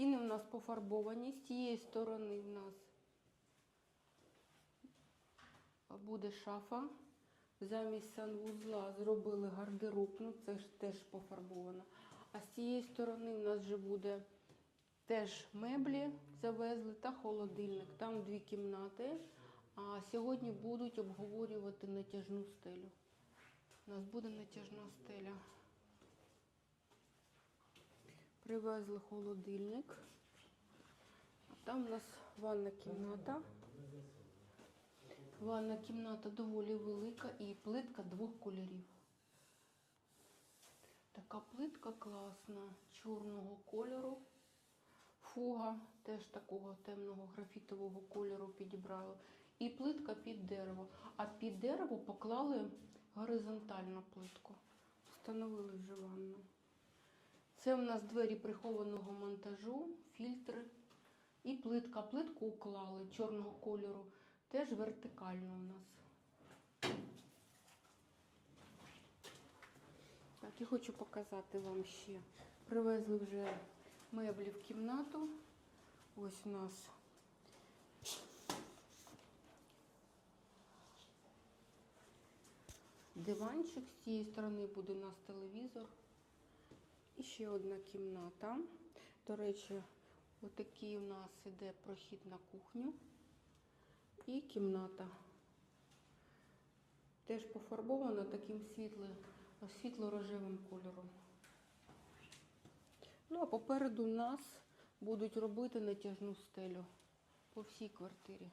Стіни в нас пофарбовані, з тієї сторони в нас буде шафа. Замість санвузла зробили гардероб, ну це ж теж пофарбовано. А з цієї сторони в нас вже буде теж меблі завезли та холодильник. Там дві кімнати. А сьогодні будуть обговорювати натяжну стелю. У нас буде натяжна стеля. Привезли холодильник. Там у нас ванна кімната. Ванна кімната доволі велика і плитка двох кольорів. Така плитка класна, чорного кольору. Фуга теж такого темного графітового кольору підібрали. І плитка під дерево. А під дерево поклали горизонтальну плитку. Встановили вже ванну. Це у нас двері прихованого монтажу, фільтри і плитка. Плитку уклали чорного кольору. Теж вертикально у нас. Так, і хочу показати вам ще. Привезли вже меблі в кімнату. Ось у нас диванчик. З цієї сторони буде у нас телевізор. І ще одна кімната. До речі, отакий у нас іде прохід на кухню. І кімната. Теж пофарбована таким світло-рожевим кольором. Ну, а попереду нас будуть робити натяжну стелю по всій квартирі.